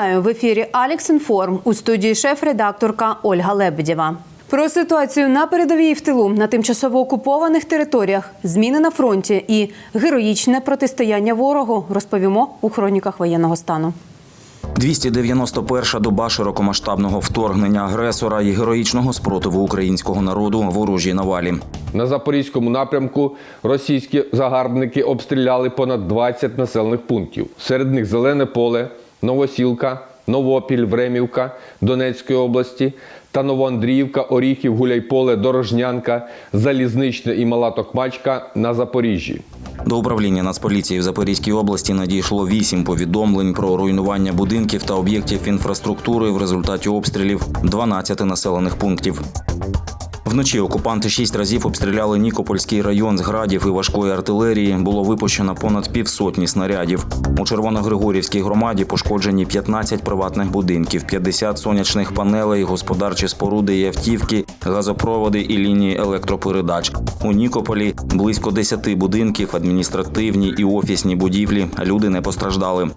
Вітаю в ефірі Алекс Інформ у студії шеф-редакторка Ольга Лебедєва. Про ситуацію на передовій і в тилу на тимчасово окупованих територіях, зміни на фронті і героїчне протистояння ворогу розповімо у хроніках воєнного стану. 291-ша доба широкомасштабного вторгнення агресора і героїчного спротиву українського народу ворожій навалі. На запорізькому напрямку російські загарбники обстріляли понад 20 населених пунктів. Серед них Зелене поле, Новосілка, Новопіль, Времівка Донецької області та Новоандріївка, Оріхів, Гуляйполе, Дорожнянка, Залізничне і Мала Токмачка на Запоріжжі. До управління Нацполіції в Запорізькій області надійшло вісім повідомлень про руйнування будинків та об'єктів інфраструктури в результаті обстрілів 12 населених пунктів. Вночі окупанти шість разів обстріляли Нікопольський район з градів і важкої артилерії. Було випущено понад півсотні снарядів. У Червоногригорівській громаді пошкоджені 15 приватних будинків, 50 сонячних панелей, господарчі споруди і автівки, газопроводи і лінії електропередач. У Нікополі близько 10 будинків, адміністративні і офісні будівлі. Люди не постраждали.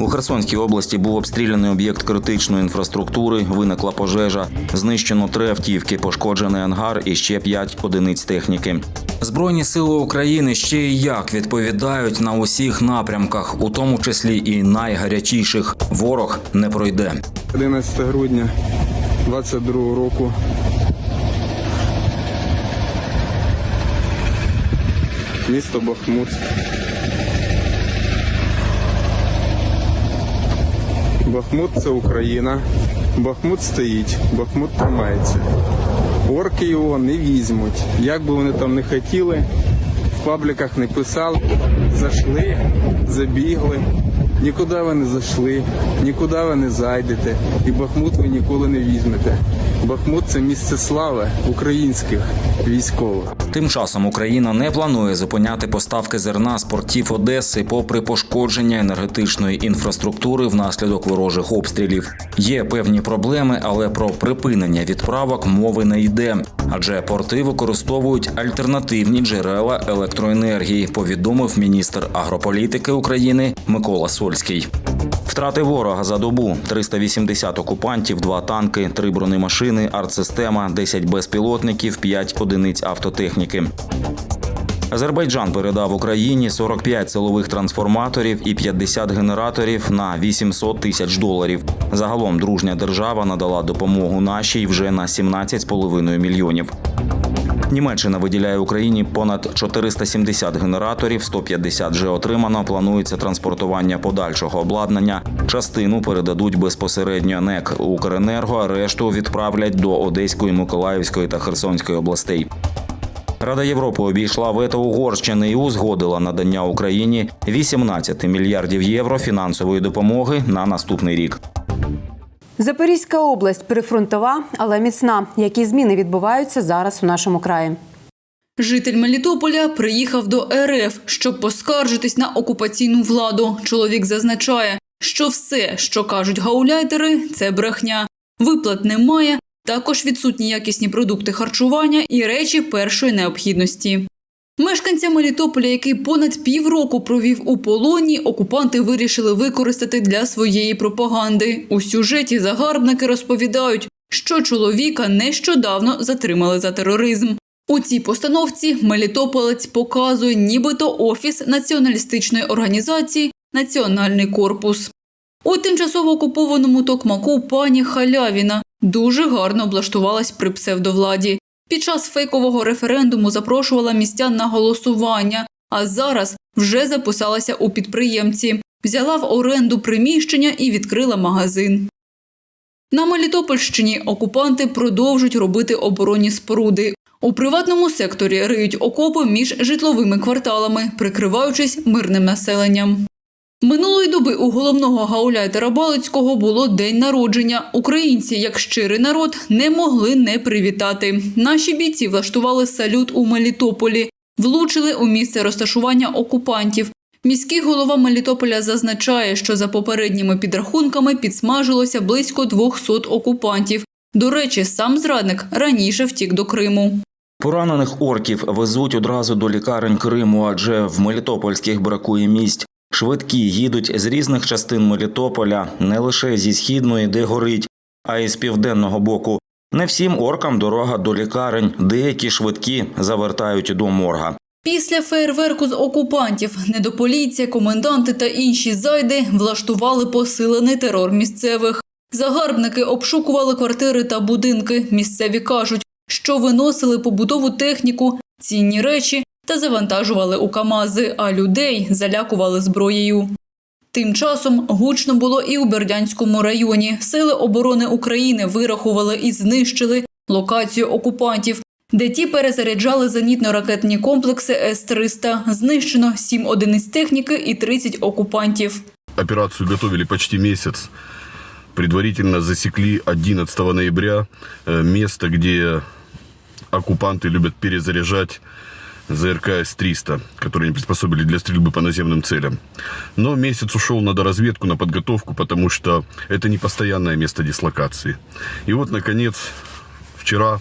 У Херсонській області був обстріляний об'єкт критичної інфраструктури, виникла пожежа, знищено три автівки, пошкоджений ангар і ще п'ять одиниць техніки. Збройні сили України ще й як відповідають на усіх напрямках, у тому числі і найгарячіших. Ворог не пройде. 11 грудня 22 року. Місто Бахмут. Бахмут це Україна. Бахмут стоїть, Бахмут тримається. Орки його не візьмуть. Як би вони там не хотіли, в пабліках не писали, зайшли, забігли. Нікуди ви не зайшли, нікуди ви не зайдете, і Бахмут ви ніколи не візьмете. Бахмут це місце слави українських військових. Тим часом Україна не планує зупиняти поставки зерна з портів Одеси, попри пошкодження енергетичної інфраструктури внаслідок ворожих обстрілів. Є певні проблеми, але про припинення відправок мови не йде, адже порти використовують альтернативні джерела електроенергії. Повідомив міністр агрополітики України Микола Сольський. Втрати ворога за добу: 380 окупантів, 2 танки, 3 бронемашини, артсистема, 10 безпілотників, 5 одиниць автотехніки. Азербайджан передав Україні 45 силових трансформаторів і 50 генераторів на 800 тисяч доларів. Загалом дружня держава надала допомогу нашій вже на 17,5 мільйонів. Німеччина виділяє Україні понад 470 генераторів, 150 вже отримано. Планується транспортування подальшого обладнання. Частину передадуть безпосередньо НЕК Укренерго, а решту відправлять до Одеської, Миколаївської та Херсонської областей. Рада Європи обійшла вето Угорщини і узгодила надання Україні 18 мільярдів євро фінансової допомоги на наступний рік. Запорізька область прифронтова, але міцна. Які зміни відбуваються зараз у нашому краї? Житель Мелітополя приїхав до РФ, щоб поскаржитись на окупаційну владу. Чоловік зазначає, що все, що кажуть гауляйтери, це брехня. Виплат немає, також відсутні якісні продукти харчування і речі першої необхідності. Мешканця Мелітополя, який понад півроку провів у полоні, окупанти вирішили використати для своєї пропаганди. У сюжеті загарбники розповідають, що чоловіка нещодавно затримали за тероризм. У цій постановці Мелітополець показує нібито офіс націоналістичної організації Національний корпус. У тимчасово окупованому Токмаку пані Халявіна дуже гарно облаштувалась при псевдовладі. Під час фейкового референдуму запрошувала містян на голосування, а зараз вже записалася у підприємці, взяла в оренду приміщення і відкрила магазин. На Мелітопольщині окупанти продовжують робити оборонні споруди. У приватному секторі риють окопи між житловими кварталами, прикриваючись мирним населенням. Минулої доби у головного гауляйтера Балицького було день народження. Українці, як щирий народ, не могли не привітати. Наші бійці влаштували салют у Мелітополі, влучили у місце розташування окупантів. Міський голова Мелітополя зазначає, що за попередніми підрахунками підсмажилося близько 200 окупантів. До речі, сам зрадник раніше втік до Криму. Поранених орків везуть одразу до лікарень Криму, адже в Мелітопольських бракує місць. Швидкі їдуть з різних частин Мелітополя, не лише зі східної, де горить, а й з південного боку. Не всім оркам дорога до лікарень, деякі швидкі завертають до морга. Після фейерверку з окупантів недополіція, коменданти та інші зайди влаштували посилений терор місцевих. Загарбники обшукували квартири та будинки. Місцеві кажуть, що виносили побутову техніку, цінні речі та завантажували у КАМАЗи, а людей залякували зброєю. Тим часом гучно було і у Бердянському районі. Сили оборони України вирахували і знищили локацію окупантів, де ті перезаряджали зенітно-ракетні комплекси С-300. Знищено 7 одиниць техніки і 30 окупантів. Операцию готовили почти месяц. Предварительно засекли 11 ноября э, место, где оккупанты любят перезаряжать ЗРК С-300, которые они приспособили для стрельбы по наземным целям. Но месяц ушел на доразведку, на подготовку, потому что это не постоянное место дислокации. И вот, наконец, вчера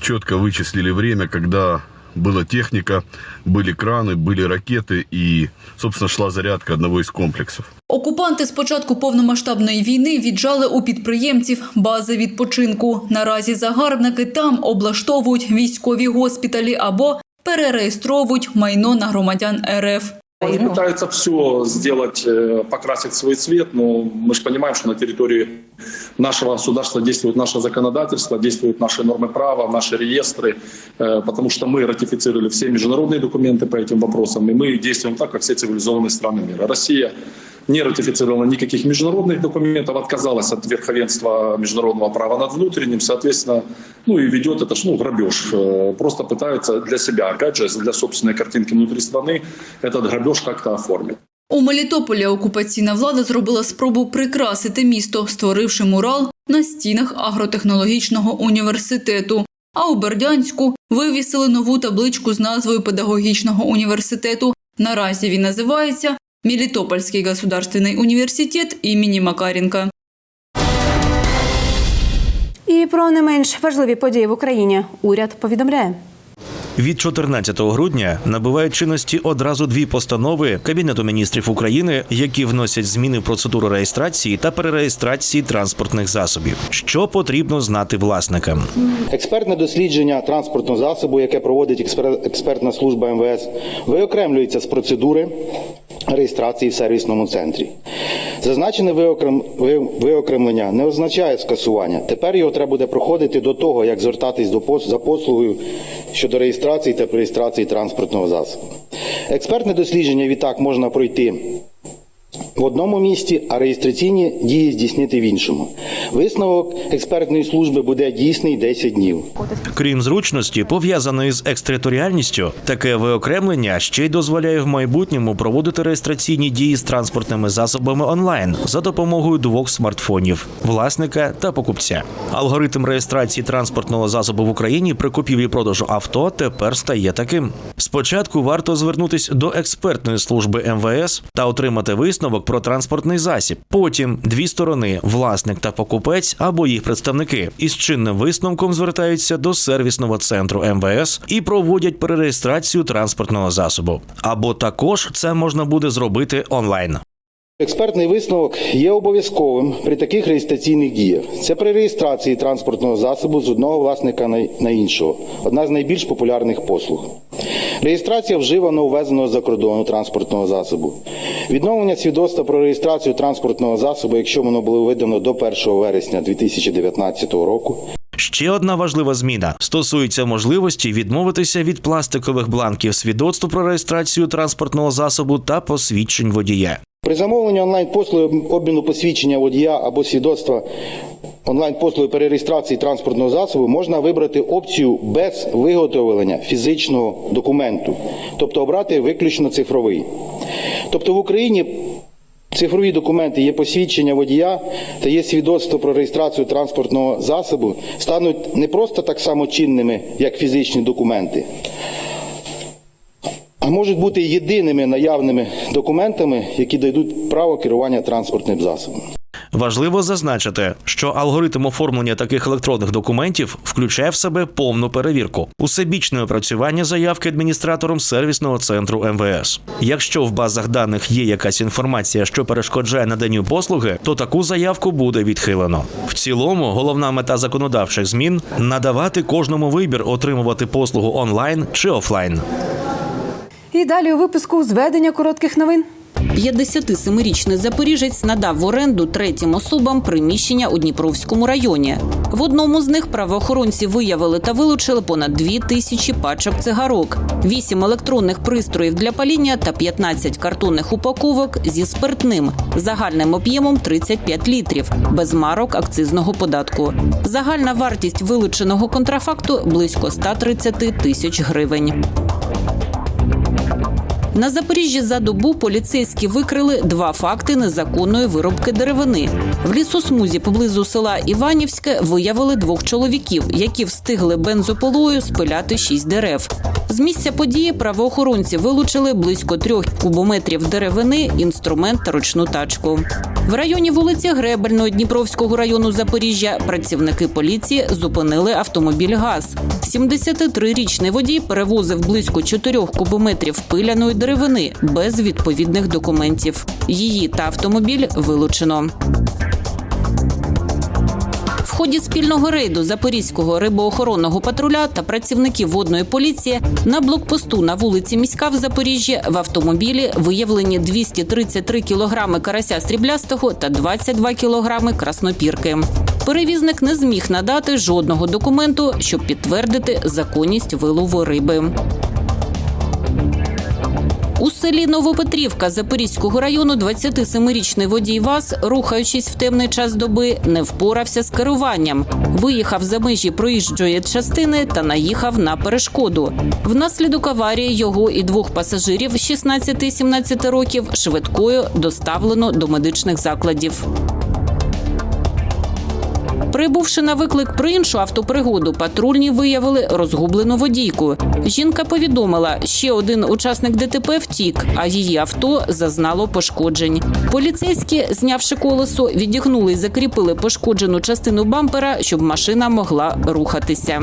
четко вычислили время, когда была техника, были краны, были ракеты и, собственно, шла зарядка одного из комплексов. Окупанти з початку повномасштабної війни віджали у підприємців бази відпочинку. Наразі загарбники там облаштовують військові госпіталі або перереєстровують майно на громадян РФ. Они пытаются все сделать, э, покрасить свой цвет, но мы же понимаем, что на территории нашего государства действует наше законодательство, действуют наши нормы права, наши реестры, э, потому что мы ратифицировали все международные документы по этим вопросам, и мы действуем так, как все цивилизованные страны мира. Россия не ратифицировала никаких международных документов, отказалась от верховенства международного права над внутренним, соответственно, ну и ведет это ж, ну, грабеж. Э, Просто пытаются для себя, опять же, для собственной картинки внутри страны этот грабеж как-то оформить. У Мелітополі окупаційна влада зробила спробу прикрасити місто, створивши мурал на стінах агротехнологічного університету. А у Бердянську вивісили нову табличку з назвою педагогічного університету. Наразі він називається Мелітопольський государственний університет імені Макаренка. І про не менш важливі події в Україні уряд повідомляє. Від 14 грудня набувають чинності одразу дві постанови Кабінету міністрів України, які вносять зміни в процедуру реєстрації та перереєстрації транспортних засобів. Що потрібно знати власникам? Експертне дослідження транспортного засобу, яке проводить експертна служба МВС, виокремлюється з процедури реєстрації в сервісному центрі. Зазначене виокрем- виокремлення не означає скасування. Тепер його треба буде проходити до того, як звертатись до за послугою щодо реєстрації та реєстрації транспортного засобу. Експертне дослідження відтак можна пройти в одному місті, а реєстраційні дії здійснити в іншому. Висновок експертної служби буде дійсний 10 днів. Крім зручності, пов'язаної з екстериторіальністю, таке виокремлення ще й дозволяє в майбутньому проводити реєстраційні дії з транспортними засобами онлайн за допомогою двох смартфонів власника та покупця. Алгоритм реєстрації транспортного засобу в Україні при купівлі продажу авто тепер стає таким. Спочатку варто звернутись до експертної служби МВС та отримати висновок про транспортний засіб. Потім дві сторони власник та покупець або їх представники із чинним висновком звертаються до сервісного центру МВС і проводять перереєстрацію транспортного засобу. Або також це можна буде зробити онлайн. Експертний висновок є обов'язковим при таких реєстраційних діях. Це при реєстрації транспортного засобу з одного власника на- іншого. Одна з найбільш популярних послуг. Реєстрація вживано увезеного за кордону транспортного засобу. Відновлення свідоцтва про реєстрацію транспортного засобу, якщо воно було видано до 1 вересня 2019 року. Ще одна важлива зміна стосується можливості відмовитися від пластикових бланків свідоцтв про реєстрацію транспортного засобу та посвідчень водія. При замовленні онлайн-послуги обміну посвідчення водія або свідоцтва онлайн-послуги перереєстрації транспортного засобу можна вибрати опцію без виготовлення фізичного документу, тобто обрати виключно цифровий. Тобто в Україні цифрові документи є посвідчення водія та є свідоцтво про реєстрацію транспортного засобу, стануть не просто так само чинними, як фізичні документи, можуть бути єдиними наявними документами, які дадуть право керування транспортним засобом. Важливо зазначити, що алгоритм оформлення таких електронних документів включає в себе повну перевірку, усебічне опрацювання заявки адміністратором сервісного центру МВС. Якщо в базах даних є якась інформація, що перешкоджає наданню послуги, то таку заявку буде відхилено. В цілому, головна мета законодавчих змін надавати кожному вибір отримувати послугу онлайн чи офлайн. І далі у випуску зведення коротких новин. 57-річний запоріжець надав в оренду третім особам приміщення у Дніпровському районі. В одному з них правоохоронці виявили та вилучили понад дві тисячі пачок цигарок, вісім електронних пристроїв для паління та 15 картонних упаковок зі спиртним загальним об'ємом 35 літрів, без марок акцизного податку. Загальна вартість вилученого контрафакту близько 130 тисяч гривень. На Запоріжжі за добу поліцейські викрили два факти незаконної виробки деревини. В лісосмузі поблизу села Іванівське виявили двох чоловіків, які встигли бензопилою спиляти шість дерев. З місця події правоохоронці вилучили близько трьох кубометрів деревини, інструмент та ручну тачку. В районі вулиці Гребельної Дніпровського району Запоріжжя працівники поліції зупинили автомобіль ГАЗ. 73-річний водій перевозив близько 4 кубометрів пиляної деревини без відповідних документів. Її та автомобіль вилучено. В ході спільного рейду Запорізького рибоохоронного патруля та працівників водної поліції на блокпосту на вулиці Міська в Запоріжжі в автомобілі виявлені 233 кілограми карася сріблястого та 22 кілограми краснопірки. Перевізник не зміг надати жодного документу, щоб підтвердити законність вилову риби. У селі Новопетрівка Запорізького району 27-річний водій ВАЗ, рухаючись в темний час доби, не впорався з керуванням. Виїхав за межі проїжджої частини та наїхав на перешкоду. Внаслідок аварії його і двох пасажирів 16-17 років швидкою доставлено до медичних закладів. Прибувши на виклик про іншу автопригоду, патрульні виявили розгублену водійку. Жінка повідомила, ще один учасник ДТП втік, а її авто зазнало пошкоджень. Поліцейські, знявши колесо, відігнули і закріпили пошкоджену частину бампера, щоб машина могла рухатися.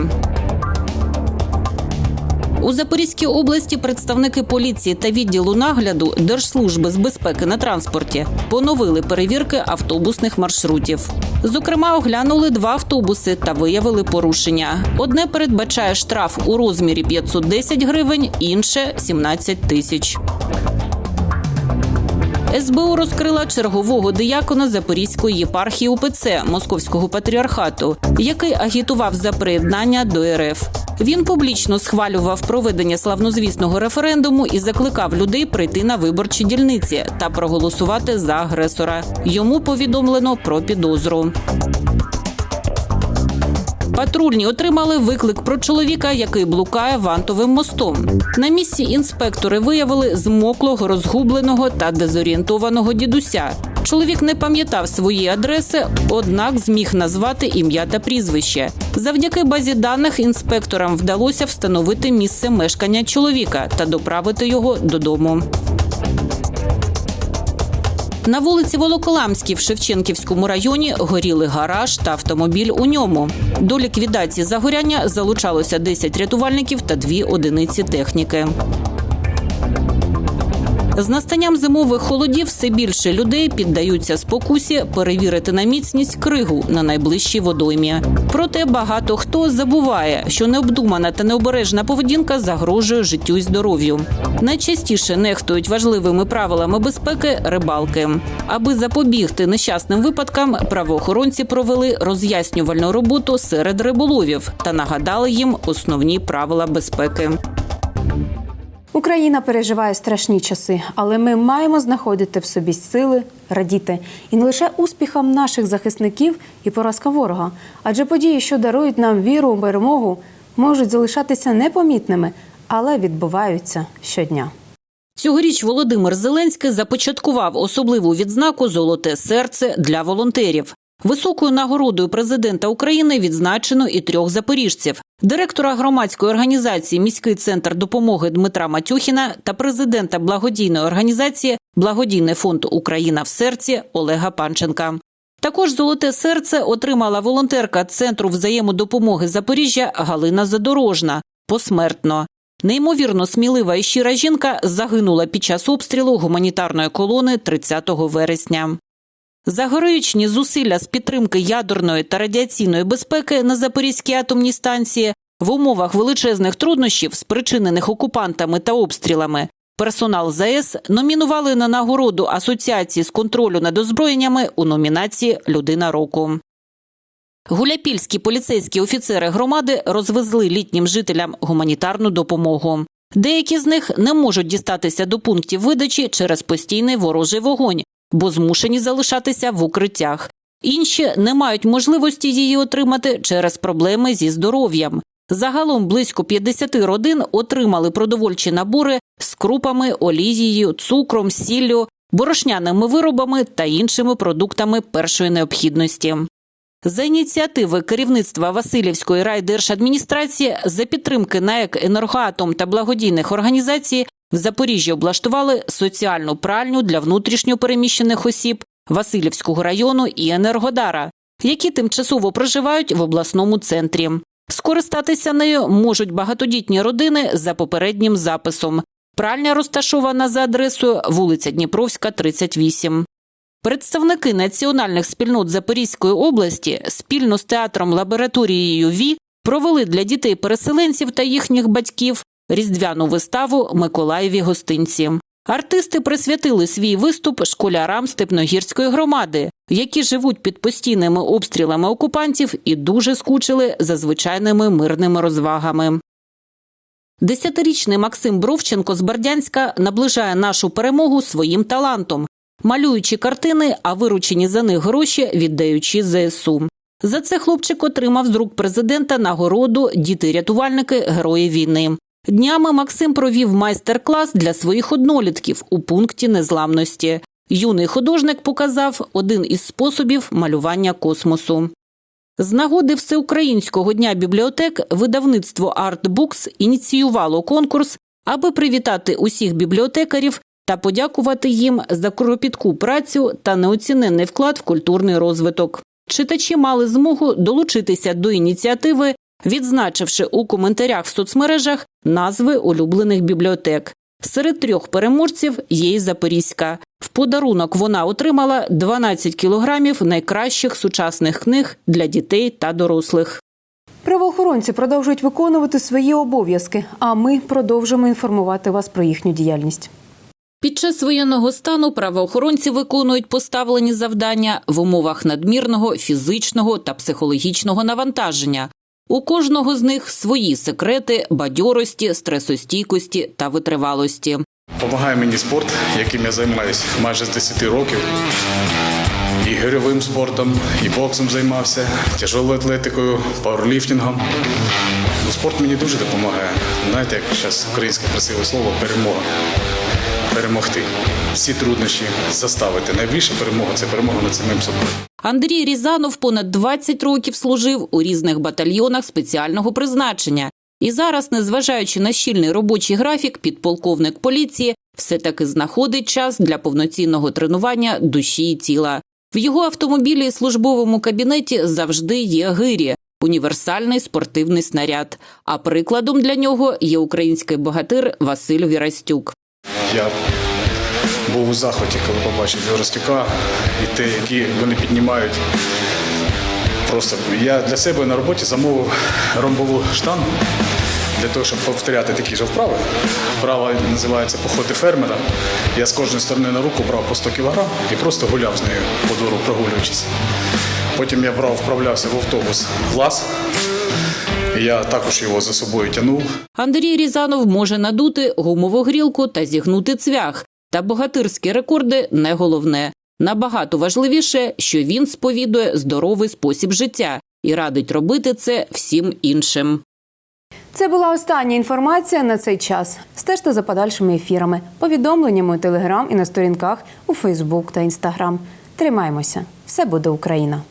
У Запорізькій області представники поліції та відділу нагляду Держслужби з безпеки на транспорті поновили перевірки автобусних маршрутів. Зокрема, оглянули два автобуси та виявили порушення. Одне передбачає штраф у розмірі 510 гривень, інше 17 тисяч. СБУ розкрила чергового диякона Запорізької єпархії УПЦ Московського патріархату, який агітував за приєднання до РФ. Він публічно схвалював проведення славнозвісного референдуму і закликав людей прийти на виборчі дільниці та проголосувати за агресора. Йому повідомлено про підозру. Патрульні отримали виклик про чоловіка, який блукає вантовим мостом. На місці інспектори виявили змоклого, розгубленого та дезорієнтованого дідуся. Чоловік не пам'ятав свої адреси, однак зміг назвати ім'я та прізвище. Завдяки базі даних інспекторам вдалося встановити місце мешкання чоловіка та доправити його додому. На вулиці Волоколамській в Шевченківському районі горіли гараж та автомобіль у ньому. До ліквідації загоряння залучалося 10 рятувальників та 2 одиниці техніки. З настанням зимових холодів все більше людей піддаються спокусі перевірити на міцність кригу на найближчій водоймі. Проте багато хто забуває, що необдумана та необережна поведінка загрожує життю і здоров'ю. Найчастіше нехтують важливими правилами безпеки рибалки. Аби запобігти нещасним випадкам, правоохоронці провели роз'яснювальну роботу серед риболовів та нагадали їм основні правила безпеки. Україна переживає страшні часи, але ми маємо знаходити в собі сили, радіти і не лише успіхам наших захисників і поразкам ворога, адже події, що дарують нам віру у перемогу, можуть залишатися непомітними, але відбуваються щодня. Цьогоріч Володимир Зеленський започаткував особливу відзнаку Золоте серце для волонтерів. Високою нагородою президента України відзначено і трьох запоріжців: директора громадської організації Міський центр допомоги Дмитра Матюхіна та президента благодійної організації Благодійний фонд Україна в серці Олега Панченка. Також золоте серце отримала волонтерка Центру взаємодопомоги Запоріжжя Галина Задорожна посмертно. Неймовірно смілива і щира жінка загинула під час обстрілу гуманітарної колони 30 вересня. За героїчні зусилля з підтримки ядерної та радіаційної безпеки на Запорізькій атомній станції в умовах величезних труднощів, спричинених окупантами та обстрілами, персонал ЗАЕС номінували на нагороду Асоціації з контролю над озброєннями у номінації Людина року. Гуляпільські поліцейські офіцери громади розвезли літнім жителям гуманітарну допомогу. Деякі з них не можуть дістатися до пунктів видачі через постійний ворожий вогонь, бо змушені залишатися в укриттях. Інші не мають можливості її отримати через проблеми зі здоров'ям. Загалом близько 50 родин отримали продовольчі набори з крупами, олією, цукром, сіллю, борошняними виробами та іншими продуктами першої необхідності. За ініціативи керівництва Васильівської райдержадміністрації за підтримки НАЕК «Енергоатом» та благодійних організацій в Запоріжжі облаштували соціальну пральню для внутрішньо переміщених осіб Васильівського району і Енергодара, які тимчасово проживають в обласному центрі. Скористатися нею можуть багатодітні родини за попереднім записом. Пральня розташована за адресою вулиця Дніпровська, 38. Представники національних спільнот Запорізької області спільно з театром лабораторією ВІ провели для дітей-переселенців та їхніх батьків різдвяну виставу Миколаєві гостинці. Артисти присвятили свій виступ школярам Степногірської громади, які живуть під постійними обстрілами окупантів і дуже скучили за звичайними мирними розвагами. Десятирічний Максим Бровченко з Бердянська наближає нашу перемогу своїм талантом, малюючи картини, а виручені за них гроші віддаючи ЗСУ. За це хлопчик отримав з рук президента нагороду Діти-рятувальники Герої війни. Днями Максим провів майстер-клас для своїх однолітків у пункті незламності. Юний художник показав один із способів малювання космосу. З нагоди Всеукраїнського дня бібліотек видавництво Artbooks ініціювало конкурс, аби привітати усіх бібліотекарів та подякувати їм за кропітку працю та неоціненний вклад в культурний розвиток. Читачі мали змогу долучитися до ініціативи, відзначивши у коментарях в соцмережах назви улюблених бібліотек. Серед трьох переможців є й Запорізька. В подарунок вона отримала 12 кілограмів найкращих сучасних книг для дітей та дорослих. Правоохоронці продовжують виконувати свої обов'язки, а ми продовжимо інформувати вас про їхню діяльність. Під час воєнного стану правоохоронці виконують поставлені завдання в умовах надмірного фізичного та психологічного навантаження. У кожного з них свої секрети бадьорості, стресостійкості та витривалості. Помагає мені спорт, яким я займаюся майже з 10 років. І гирьовим спортом, і боксом займався, тяжелою атлетикою, пауерліфтингом. Ну, спорт мені дуже допомагає. Знаєте, як зараз українське красиве слово перемога. Перемогти. Всі труднощі заставити. Найбільша перемога це перемога над самим собою. Андрій Різанов понад 20 років служив у різних батальйонах спеціального призначення. І зараз, незважаючи на щільний робочий графік, підполковник поліції все-таки знаходить час для повноцінного тренування душі і тіла. В його автомобілі і службовому кабінеті завжди є гирі – універсальний спортивний снаряд. А прикладом для нього є український богатир Василь Вірастюк. Я був у захваті, коли побачив Віростюка і те, які вони піднімають. Просто я для себе на роботі замовив ромбову штангу для того, щоб повторяти такі ж вправи. Вправа називається походи фермера. Я з кожної сторони на руку брав по 100 кг і просто гуляв з нею по двору, прогулюючись. Потім я брав, вправлявся в автобус глаз. Я також його за собою тягнув. Андрій Різанов може надути гумову грілку та зігнути цвях. Та богатирські рекорди не головне. Набагато важливіше, що він сповідує здоровий спосіб життя і радить робити це всім іншим. Це була остання інформація на цей час. Стежте за подальшими ефірами, повідомленнями у Телеграм і на сторінках у Фейсбук та Інстаграм. Тримаймося! Все буде Україна!